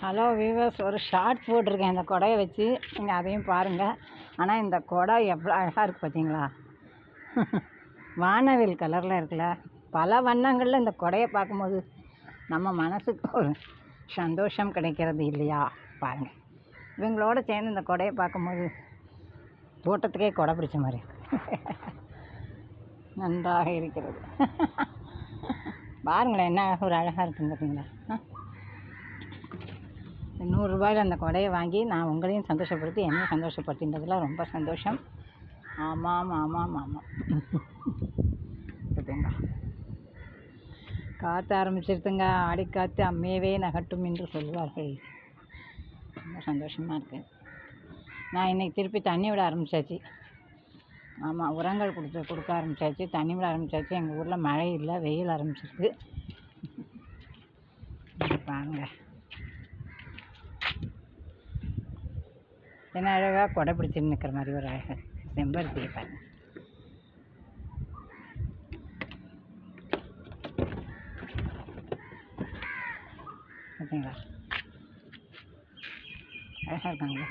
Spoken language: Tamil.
ஹலோ வீவர்ஸ் ஒரு ஷார்ட் போட்டிருக்கேன். இந்த கொடையை வச்சு நீங்கள் அதையும் பாருங்கள் ஆனால் இந்த கொடை எவ்வளோ அழகாக இருக்குது பார்த்தீங்களா வானவில் கலரில் இருக்குல்ல. பல வண்ணங்களில் இந்த கொடையை பார்க்கும்போது நம்ம மனசுக்கு ஒரு சந்தோஷம் கிடைக்கிறது இல்லையா? பாருங்கள் இவங்களோட சேர்ந்து இந்த கொடையை பார்க்கும்போது தோட்டத்துக்கே கொடை பிடிச்ச மாதிரி. நன்றாக இருக்கிறது. பாருங்களேன் என்ன ஒரு அழகாக இருக்குன்னு பார்த்தீங்களா நூறுரூபாயில் அந்த கொடையை வாங்கி நான் உங்களையும் சந்தோஷப்படுத்தி என்னையும் சந்தோஷப்படுத்தின்றதுலாம் ரொம்ப சந்தோஷம். ஆமாம் ஆமாம் ஆமாம். பார்த்தீங்களா காற்று ஆரம்பிச்சிருத்துங்க ஆடிக்காற்று அம்மையவே நகட்டும் என்று சொல்வார்கள். ரொம்ப சந்தோஷமாக இருக்குது நான் இன்னைக்கு திருப்பி தண்ணி விட ஆரம்பித்தாச்சு ஆமாம் உரங்கள் கொடுத்து கொடுக்க ஆரம்பிச்சாச்சு. தண்ணி விட ஆரம்பிச்சாச்சு. எங்கள் ஊரில் மழை இல்லை வெயில் ஆரம்பிச்சிருக்கு. பாருங்கள் என்ன அழகாக கொடை பிடிச்சிட்டு நிற்கிற மாதிரி ஒரு அழகு. செம்பருத்தியை பாருங்க. பார்த்தீங்களா அழகாக இருக்காங்களா